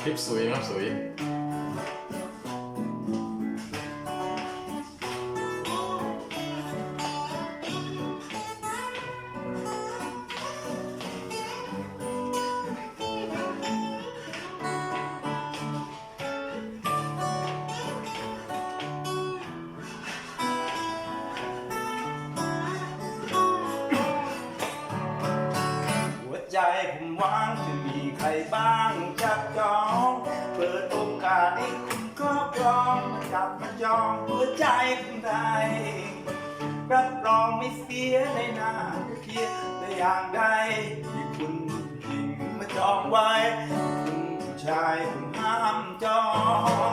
คลิปสวย ใจผมว่างจะมีใครบ้างจับจองเปิดโอกาสให้คุณครอบครองจับมาจองหัวใจผมได้รับรองไม่เสียในหน้าเพียงแต่อย่างใดที่คุณหญิงมาจองไว้ คุณผู้ชายผมห้ามจอง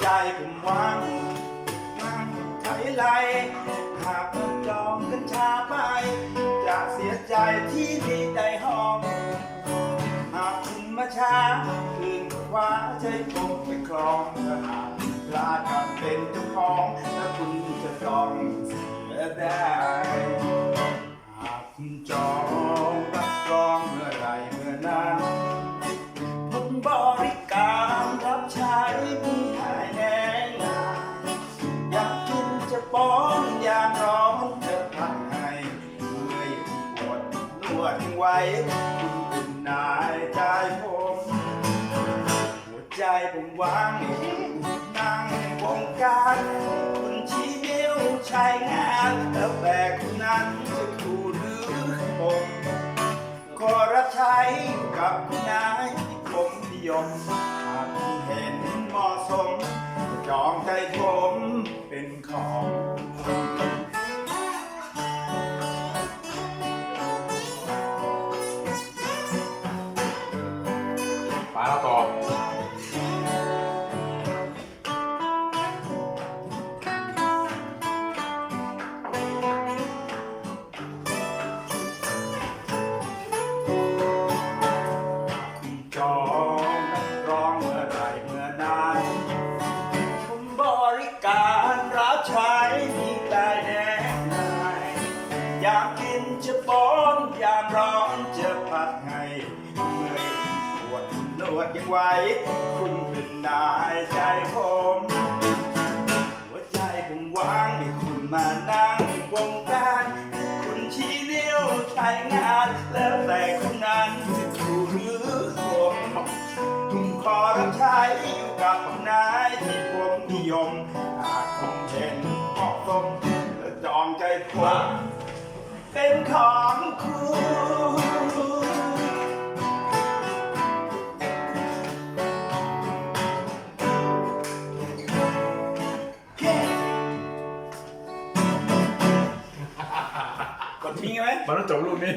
ใจผมว่างนั่งไถไลหากคุณจองกันช้าไปจะเสียใจที่มี ได้หากคุณจองรับรองเมื่อไหรเมื่อนั้นผมบริการรับใช้มีให้แน่นานอยากกินจะป้อนอยากร้อนจะพักให้เมื่อยปวดนวดไว้คุณเป็นนายใจผมหัวใจผมวางนั่งวงการคุณชี้นิ้วใช้งาน กับคุณนายผมนิยมหากคุณเห็นเหมาะสม จองใจผมเป็นของคุณปลาเราต่อากกินจะป้อนอยากร้อนจะพัดให้เมื่อยปวดนวดยังไหวคุณเป็นนายใจผมหัวใจผมวางให้คุณมานั่งวงการคุณชี้นิ้วใช้งาน แล้วแต่คุณนั้นจะถูหรือผมคุณขอรับใช้อยู่กับผมนายที่ผมนิยมหากคุณเห็นเหมาะสมจองใจผม เป็นของคุณกดทิ้งไหม มันต้องจบลูกนี้